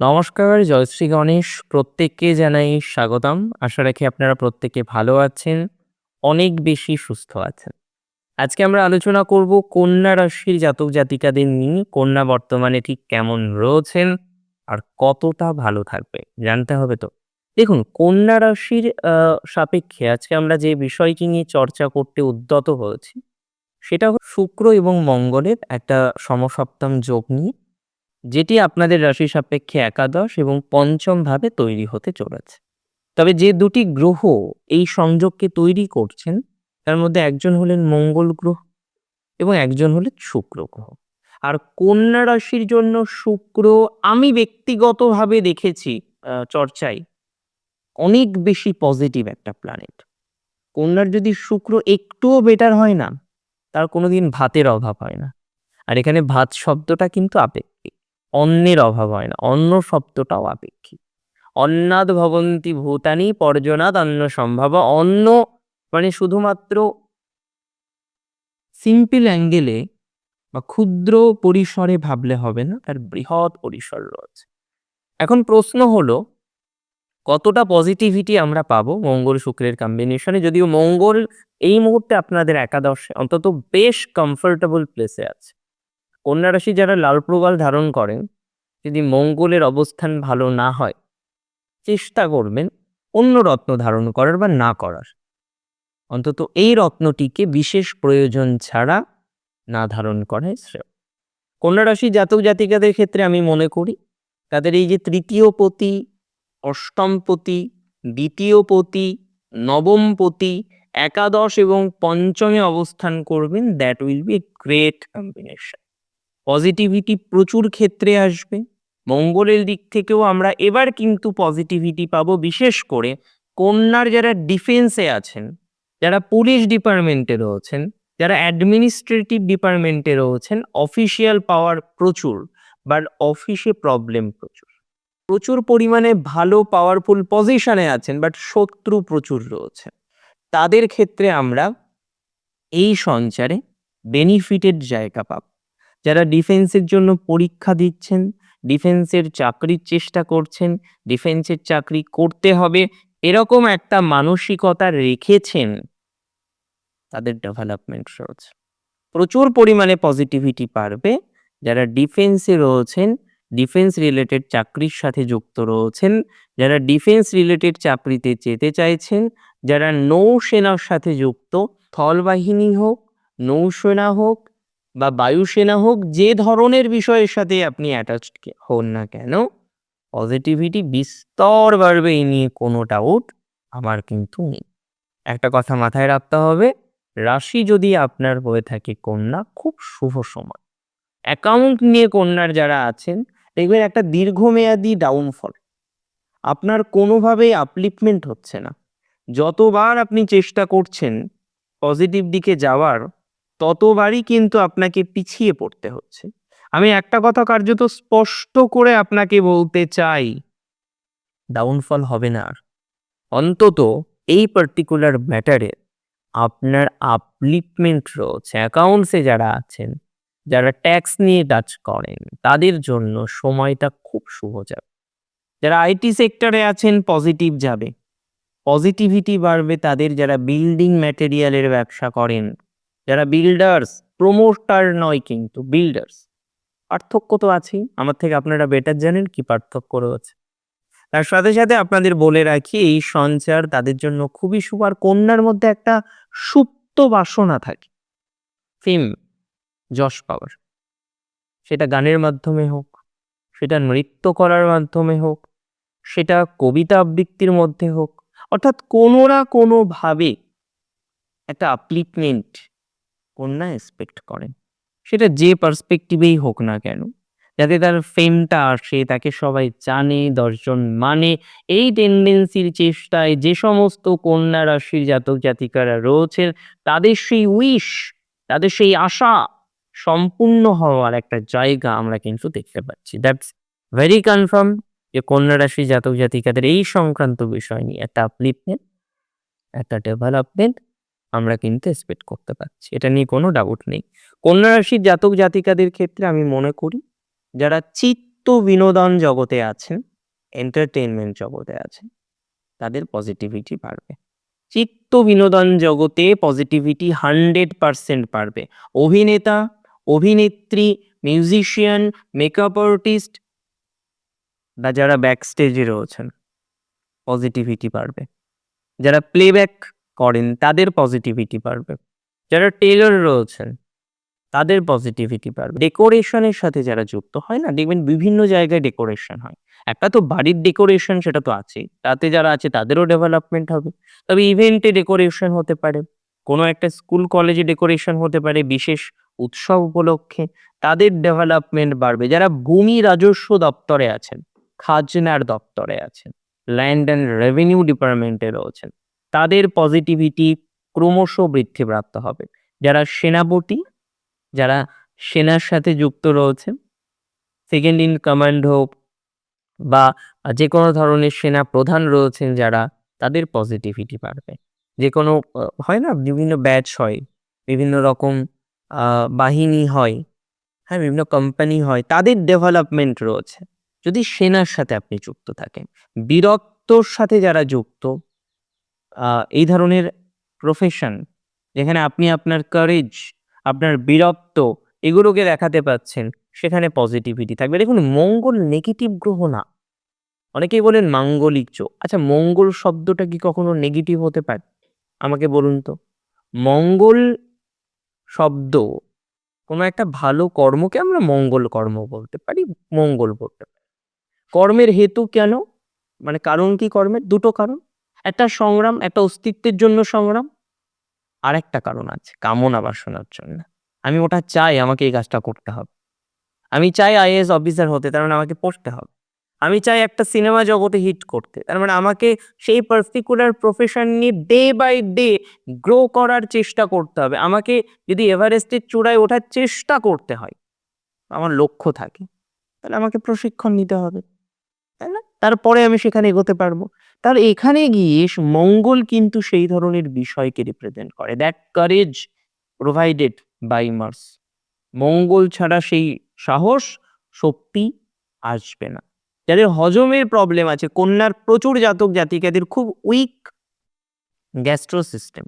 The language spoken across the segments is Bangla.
নমস্কার, জয়শ্রী গণেশ। প্রত্যেককে জানাই স্বাগতম। আশা রাখি আপনারা প্রত্যেকে ভালো আছেন, অনেক বেশি সুস্থ আছেন। আজকে আমরা আলোচনা করব কন্যা রাশির জাতক জাতিকাদের নিয়ে। কন্যা বর্তমানে ঠিক কেমন রয়েছেন আর কতটা ভালো থাকবে জানতে হবে তো। দেখুন কন্যা রাশির সাপেক্ষে আজকে আমরা যে বিষয়টি নিয়ে চর্চা করতে উদ্যত হয়েছি সেটা শুক্র এবং মঙ্গলের একটা সমসপ্তম যোগ নিয়ে যেটি আপনাদের রাশি সাপেক্ষে একাদশ এবং পঞ্চম ভাবে তৈরি হতে চলেছে। তবে যে দুটি গ্রহ এই সংযোগকে তৈরি করছেন, তার মধ্যে একজন হলেন মঙ্গল গ্রহ এবং একজন হলেন শুক্র গ্রহ। আর কন্যা রাশির জন্য শুক্র আমি ব্যক্তিগতভাবে দেখেছি চর্চায় অনেক বেশি পজিটিভ একটা প্ল্যানেট। কন্যার যদি শুক্র একটুও বেটার হয় না, তার কোনোদিন ভাতের অভাব হয় না। আর এখানে ভাত শব্দটা কিন্তু আপেক্ষিক। অন্নের অভাব হয় না। অন্ন শব্দটাও আপেক্ষিক। অন্নাদ ভবন্তি ভূতানি পর্যনাদ অন্ন সম্ভব। অন্য মানে শুধুমাত্র সিম্পল অ্যাঙ্গেলে বা ক্ষুদ্র পরিসরে ভাবলে হবে না, তার বৃহৎ পরিসর রয়েছে। এখন প্রশ্ন হলো কতটা পজিটিভিটি আমরা পাবো মঙ্গল শুক্রের কম্বিনেশনে যদিও মঙ্গল এই মুহূর্তে আপনাদের একাদশে অন্তত বেশ কমফোর্টেবল প্লেসে আছে। কন্যা রাশি যারা লাল প্রবাল ধারণ করেন যদি মঙ্গলের অবস্থান ভালো না হয় চেষ্টা করবেন অন্য রত্ন ধারণ করার বা না করার। অন্তত এই রত্নটিকে বিশেষ প্রয়োজন ছাড়া না ধারণ করাই শ্রেয়। কন্যা রাশির জাতক জাতিকাদের ক্ষেত্রে আমি মনে করি তাদের এই যে তৃতীয় পতি, অষ্টম পতি, দ্বিতীয় পতি, নবম পতি, একাদশ এবং পঞ্চমে অবস্থান করবেন that will be great combination. Positivity প্রচুর ক্ষেত্রে আসবে। মঙ্গলের দিক থেকেও আমরা এবার কিন্তু পজিটিভিটি পাবো বিশেষ করে কন্যার যারা ডিফেন্সে আছেন, যারা পুলিশ ডিপার্টমেন্টে রয়েছেন, যারা অ্যাডমিনিস্ট্রেটিভ ডিপার্টমেন্টে রয়েছেন, অফিসিয়াল পাওয়ার প্রচুর বাট অফিসে প্রবলেম প্রচুর। প্রচুর পরিমাণে ভালো পাওয়ারফুল পজিশনে আছেন বাট শত্রু প্রচুর রয়েছে। তাদের ক্ষেত্রে আমরা এই সঞ্চারে বেনিফিটেড জায়গা পাবো। যারা ডিফেন্সের জন্য পরীক্ষা দিচ্ছেন, ডিফেন্সের চাকরির চেষ্টা করছেন, ডিফেন্সের চাকরি করতে হবে এরকম একটা মানসিকতা রেখেছেন তাদের ডেভেলপমেন্ট রয়েছে। প্রচুর পরিমাণে পজিটিভিটি পারবে যারা ডিফেন্সে রয়েছেন, ডিফেন্স রিলেটেড চাকরির সাথে যুক্ত রয়েছেন, যারা ডিফেন্স রিলেটেড চাকরিতে যেতে চাইছেন, যারা নৌসেনার সাথে যুক্ত স্থলবাহিনী হোক, নৌসেনা হোক বা বায়ুসেনা হোক, যে ধরনের বিষয়ের সাথে আপনি অ্যাটাচড হন না কেন পজিটিভিটি বিস্তর বাড়বে এই নিয়ে কোনো ডাউট আমার কিন্তু নেই। একটা কথা মাথায় রাখতে হবে, রাশি যদি আপনার হয়ে থাকে কন্যা, খুব শুভ সময়। অ্যাকাউন্ট নিয়ে কন্যার যারা আছেন, দেখবেন একটা দীর্ঘমেয়াদী ডাউনফল। আপনার কোনোভাবেই আপলিফমেন্ট হচ্ছে না। যতবার আপনি চেষ্টা করছেন পজিটিভ দিকে যাওয়ার ততবারই কিন্তু আপনাকে পিছিয়ে পড়তে হচ্ছে। আমি একটা কথা কার্যত স্পষ্ট করে আপনাকে বলতে চাই ডাউনফল হবে না আর। অন্তত এই পার্টিকুলার ম্যাটারে আপনার আপলিফমেন্ট রয়েছে। অ্যাকাউন্টসে যারা আছেন, যারা ট্যাক্স নিয়ে কাজ করেন তাদের জন্য সময়টা খুব শুভ যাবে। যারা আইটি সেক্টরে আছেন পজিটিভ যাবে। পজিটিভিটি বাড়বে তাদের যারা বিল্ডিং ম্যাটেরিয়ালের ব্যবসা করেন, যারা বিল্ডার্স, প্রমোটার নয় কিন্তু বিল্ডার্স। পার্থক্য তো আছেই। আমার থেকে আপনারা বেটার জানেন কি পার্থক্য রয়েছে। তার সাথে, সাথে আপনাদের বলে রাখি এই সঞ্চার তাদের জন্য খুবই শুভ আর কন্যার মধ্যে একটা সুপ্ত বাসনা থাকে। ফেম, যশ পাওয়ার। সেটা গানের মাধ্যমে হোক, সেটা নৃত্য করার মাধ্যমে হোক, সেটা কবিতা আবৃত্তির মধ্যে হোক অর্থাৎ কোনো না কোনোভাবে একটা আপলিফমেন্ট কন্যা এক্সপেক্ট করেন। সেটা যে পার্সপেক্টিভেই হোক না কেন। যাতে তার ফেমটা আসে, তাকে সবাই জানে, দশজন মানে এই টেন্ডেন্সির চেষ্টায় যে সমস্ত কন্যা রাশির জাতক জাতিকারা রয়েছেন তাদের সেই উইশ, তাদের সেই আশা সম্পূর্ণ হওয়ার একটা জায়গা আমরা কিন্তু দেখতে পাচ্ছি। দ্যাটস ভেরি কনফার্ম যে কন্যা রাশির জাতক জাতিকাদের এই সংক্রান্ত বিষয় নিয়ে একটা আপলিফমেন্ট, একটা ডেভেলপমেন্ট আমরা কিন্তু এক্সপেক্ট করতে পারছি। এটা নিয়ে কোনো ডাউট নেই। কন্যা রাশির জাতক জাতিকাদের ক্ষেত্রে আমি মনে করি, যারা চিত্ত বিনোদন জগতে আছেন এন্টারটেনমেন্ট জগতে আছেন, তাদের পজিটিভিটি বাড়বে চিত্ত বিনোদন জগতে পজিটিভিটি হান্ড্রেড পার্সেন্ট বাড়বে অভিনেতা, অভিনেত্রী মিউজিশিয়ান মেকআপ আর্টিস্ট বা যারা ব্যাক স্টেজে রয়েছেন পজিটিভিটি বাড়বে যারা প্লেব্যাক করেন, তাদের পজিটিভিটি বাড়বে। যারা টেলর রয়েছেন, তাদের পজিটিভিটি বাড়বে। ডেকোরেশনের সাথে যারা যুক্ত হয় না, দেখবেন বিভিন্ন জায়গায় ডেকোরেশন হয়। একটা তো বাড়ির ডেকোরেশন সেটা তো আছেই। তাতে যারা আছে, তাদেরও ডেভেলপমেন্ট হবে। তবে ইভেন্টে ডেকোরেশন হতে পারে, কোনো একটা স্কুল কলেজে ডেকোরেশন হতে পারে, বিশেষ উৎসব উপলক্ষে, তাদের ডেভেলপমেন্ট বাড়বে। যারা ভূমি রাজস্ব দপ্তরে আছেন, খাজনার দপ্তরে আছেন ল্যান্ড অ্যান্ড রেভিনিউ ডিপার্টমেন্টে রয়েছেন তাদের পজিটিভিটি ক্রমশ বৃদ্ধিপ্রাপ্ত হবে। যারা সেনাপতি, যারা সেনার সাথে যুক্ত রয়েছেন সেকেন্ড ইন কমান্ড হোক বা যে কোনো ধরনের সেনা প্রধান রয়েছেন যারা, তাদের পজিটিভিটি বাড়বে। যে কোনো হয় না, বিভিন্ন ব্যাচ হয়, বিভিন্ন রকম বাহিনী হয় হ্যাঁ বিভিন্ন কোম্পানি হয়, তাদের ডেভেলপমেন্ট রয়েছে। যদি সেনার সাথে আপনি যুক্ত থাকেন বীরত্বর সাথে যারা যুক্ত এই ধরনের প্রফেশন যেখানে আপনি আপনার কারেজ আপনার বীরত্ব এগুলোকে দেখাতে পাচ্ছেন, সেখানে পজিটিভিটি থাকবে। দেখুন, মঙ্গল নেগেটিভ গ্রহ না। অনেকেই বলেন মাঙ্গলিক চোখ। আচ্ছা মঙ্গল শব্দটা কি কখনো নেগেটিভ হতে পারে? আমাকে বলুন তো। মঙ্গল শব্দ কোনো একটা ভালো কর্মকে আমরা মঙ্গল কর্ম বলতে পারি, মঙ্গল বলতে পারি। কর্মের হেতু কেন? মানে কারণ কি কর্মের? দুটো কারণ। একটা সংগ্রাম, একটা অস্তিত্বের জন্য সংগ্রাম। আর একটা কারণ আছে, কামনা বাসনার জন্য। আমি ওটা চাই আমাকে এই কাজটা করতে হবে। আমি চাই আইএএস অফিসার হতে, তার মানে আমাকে পড়তে হবে। আমি চাই একটা সিনেমা জগতে হিট করতে, তার মানে আমাকে সেই পার্টিকুলার প্রফেশন নিয়ে ডে বাই ডে গ্রো করার চেষ্টা করতে হবে। আমাকে যদি এভারেস্টের চূড়ায় ওঠার চেষ্টা করতে হয়, আমার লক্ষ্য থাকে, তাহলে আমাকে প্রশিক্ষণ নিতে হবে। তাই না? তারপরে আমি সেখানে এগোতে পারব। তাহলে এখানে গিয়ে মঙ্গল কিন্তু সেই ধরনের বিষয়কে রিপ্রেজেন্ট করে। That courage provided by Mars মঙ্গল ছাড়া সেই সাহস, শক্তি আসবে না। যাদের হজমের প্রবলেম আছে, কন্যার প্রচুর জাতক জাতিকাদের খুব উইক গ্যাস্ট্রো সিস্টেম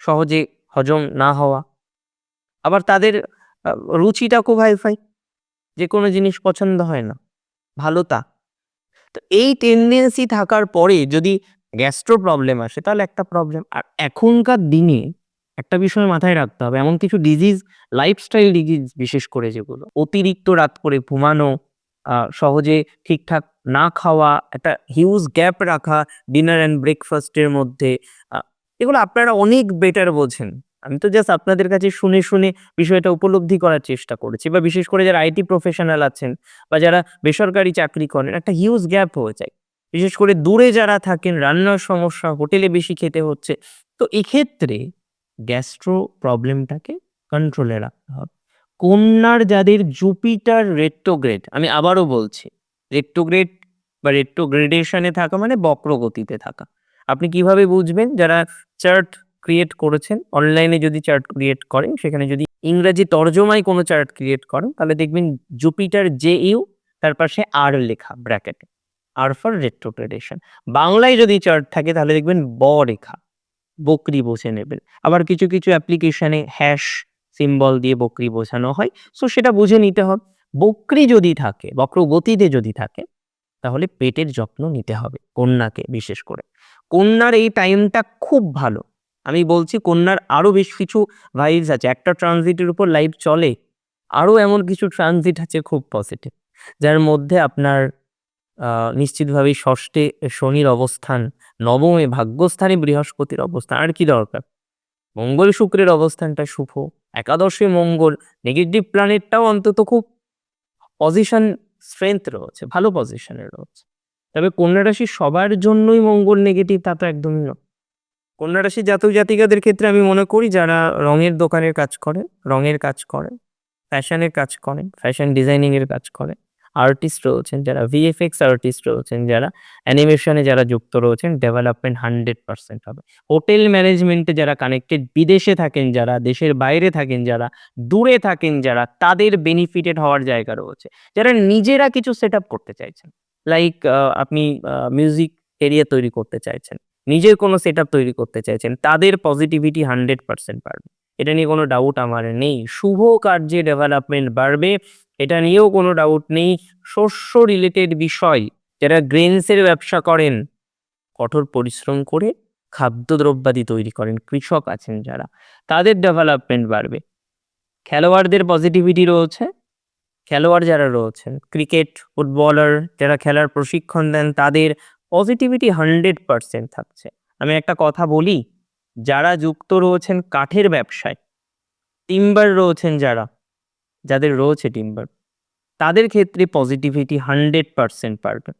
সহজে হজম না হওয়া। আবার তাদের রুচিটা খুব হাইফাই যে কোনো জিনিস পছন্দ হয় না। ভালো তা। তো এই টেন্ডেন্সি থাকার পরে যদি গ্যাস্ট্রো প্রবলেম আসে, তাহলে একটা প্রবলেম আর এখনকার দিনে একটা বিষয় মাথায় রাখতে হবে, এমন কিছু ডিজিজ লাইফস্টাইল ডিজিজ বিশেষ করে যেগুলো। অতিরিক্ত রাত করে ঘুমানো সহজে ঠিকঠাক না খাওয়া, একটা হিউজ গ্যাপ রাখা ডিনার অ্যান্ড ব্রেকফাস্টের মধ্যে এগুলো আপনারা অনেক বেটার বোঝেন। আমি তো জাস্ট আপনাদের কাছে শুনে শুনে বিষয়টা উপলব্ধি করার চেষ্টা করেছি বা বিশেষ করে যারা আইটি প্রফেশনাল আছেন বা যারা বেসরকারি চাকরি করেন, একটা হিউজ গ্যাপ হয়ে যায়। বিশেষ করে দূরে যারা থাকেন, রান্নার সমস্যা, হোটেলে বেশি খেতে হচ্ছে। তো এক্ষেত্রে গ্যাস্ট্রো প্রবলেমটাকে কন্ট্রোলে রাখতে হবে। কন্যার যাদের জুপিটার রেট্রোগ্রেড আমি আবারও বলছি রেট্রোগ্রেড বা রেট্রোগ্রেডেশনে থাকা মানে বক্রগতিতে থাকা। আপনি কীভাবে বুঝবেন? যারা চার্ট ক্রিয়েট করেছেন অনলাইনে যদি চার্ট ক্রিয়েট করেন, সেখানে যদি ইংরাজি তর্জমায় কোনো চার্ট ক্রিয়েট করেন, তাহলে দেখবেন জুপিটার জে ইউ তার পাশে আর লেখা ব্র্যাকেটে আর ফর রেট্রোগ্রেডেশন বাংলায় যদি চার্ট থাকে, তাহলে দেখবেন ব রেখা, বকরি বসে নেবেন। আবার কিছু কিছু অ্যাপ্লিকেশনে হ্যাশ সিম্বল দিয়ে বকরি বোঝানো হয় সো সেটা বুঝে নিতে হবে। বকরি যদি থাকে, বক্রগতিতে যদি থাকে, তাহলে পেটের যত্ন নিতে হবে, কন্যাকে বিশেষ করে। কন্যার এই টাইমটা খুব ভালো। আমি বলছি কন্যার আরও বেশ কিছু ভাইবস আছে। একটা ট্রানজিটের উপর লাইফ চলে আরও এমন কিছু ট্রানজিট আছে খুব পজিটিভ যার মধ্যে আপনার নিশ্চিতভাবেই ষষ্ঠে শনির অবস্থান, নবমে ভাগ্যস্থানে বৃহস্পতির অবস্থান, আর কি দরকার? মঙ্গল শুক্রের অবস্থানটা শুভ, একাদশে মঙ্গল নেগেটিভ প্ল্যানেটটাও অন্তত খুব পজিশন স্ট্রেংথ রয়েছে, ভালো পজিশনে রয়েছে। তবে কন্যা রাশি সবার জন্যই মঙ্গল নেগেটিভ তা তো একদমই নয়। কন্যা রাশি জাতক জাতিকাদের ক্ষেত্রে আমি মনে করি যারা রঙের দোকানের কাজ করে, রঙের কাজ করে, ফ্যাশনের কাজ করেন ফ্যাশন ডিজাইনিং এর কাজ করে, আর্টিস্ট রয়েছেন যারা ভিএফএক্স আর্টিস্ট রয়েছেন যারা, অ্যানিমেশনে যারা যুক্ত রয়েছেন ডেভেলপমেন্ট হান্ড্রেড পার্সেন্ট হবে। হোটেল ম্যানেজমেন্টে যারা কানেক্টেড বিদেশে থাকেন যারা, দেশের বাইরে থাকেন যারা, দূরে থাকেন যারা, তাদের বেনিফিটেড হওয়ার জায়গা রয়েছে। যারা নিজেরা কিছু সেট করতে চাইছেন লাইক আপনি মিউজিক এরিয়া তৈরি করতে চাইছেন নিজের কোনো সেট তৈরি করতে চাইছেন, তাদের পজিটিভিটি হান্ড্রেড পার্সেন্ট বাড়বে। এটা নিয়ে কোনো ডাউট আমার নেই। শুভ কার্যে ডেভেলপমেন্ট বাড়বে, এটা নিয়েও কোনো ডাউট নেই। শস্য রিলেটেড বিষয়, যারা গ্রেনসের ব্যবসা করেন, কঠোর পরিশ্রম করে খাদ্যদ্রব্যাদি তৈরি করেন, কৃষক আছেন যারা, তাদের ডেভেলপমেন্ট বাড়বে। খেলোয়াড়দের পজিটিভিটি রয়েছে। খেলোয়াড় যারা রয়েছেন ক্রিকেট ফুটবলার যারা খেলার প্রশিক্ষণ দেন, তাদের পজিটিভিটি হান্ড্রেড পার্সেন্ট থাকছে। আমি একটা কথা বলি, যারা যুক্ত রয়েছেন কাঠের ব্যবসায়, টিম্বার রয়েছেন যারা, যাদের রয়েছে টিম্বার, তাদের ক্ষেত্রে পজিটিভিটি হান্ড্রেড পার্সেন্ট পারবে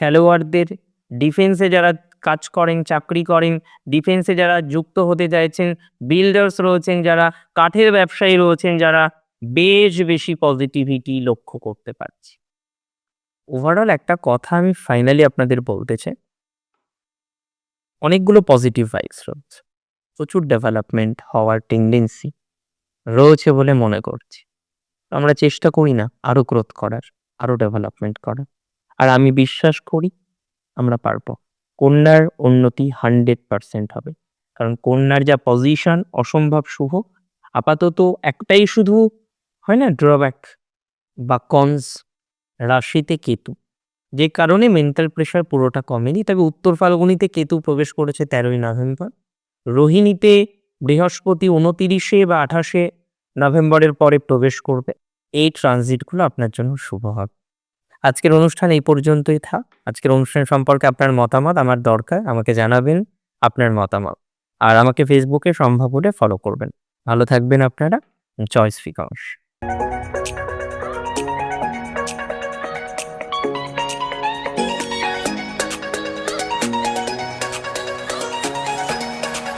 খেলোয়াড়দের ডিফেন্সে যারা কাজ করেন, চাকরি করেন, ডিফেন্সে যারা যুক্ত হতে চাইছেন, বিল্ডার্স রয়েছেন যারা, কাঠের ব্যবসায়ী রয়েছেন যারা, বেশ বেশি পজিটিভিটি লক্ষ্য করতে পারছি। ওভারঅল একটা কথা আমি ফাইনালি আপনাদের বলতে চাই। অনেকগুলো পজিটিভ ভাইবস রয়েছে। প্রচুর ডেভেলপমেন্ট হওয়ার টেন্ডেন্সি রয়েছে বলে মনে করছি। আমরা চেষ্টা করি না আরও গ্রোথ করার আরও ডেভেলপমেন্ট করার। আর আমি বিশ্বাস করি আমরা পারব। কন্যার উন্নতি হান্ড্রেড পার্সেন্ট হবে। কারণ কন্যার যা পজিশন অসম্ভব শুভ, আপাতত একটাই শুধু হয় না ড্রব্যাক বা কনস রাশিতে কেতু। যে কারণে মেন্টাল প্রেশার পুরোটা কমেনি, তবে উত্তর ফাল্গুনিতে কেতু প্রবেশ করেছে তেরোই নভেম্বর। রোহিণীতে বৃহস্পতি উনতিরিশে বা আঠাশে নভেম্বরের পরে প্রবেশ করবে। এই ট্রানজিটগুলো আপনার জন্য শুভ হবে। আজকের অনুষ্ঠান এই পর্যন্তই থাক। আজকের অনুষ্ঠান সম্পর্কে আপনার মতামত আমার দরকার। আমাকে জানাবেন আপনার মতামত। আর আমাকে ফেসবুকে সম্ভব হলে ফলো করবেন। ভালো থাকবেন আপনারা। চয়েস ফিকাস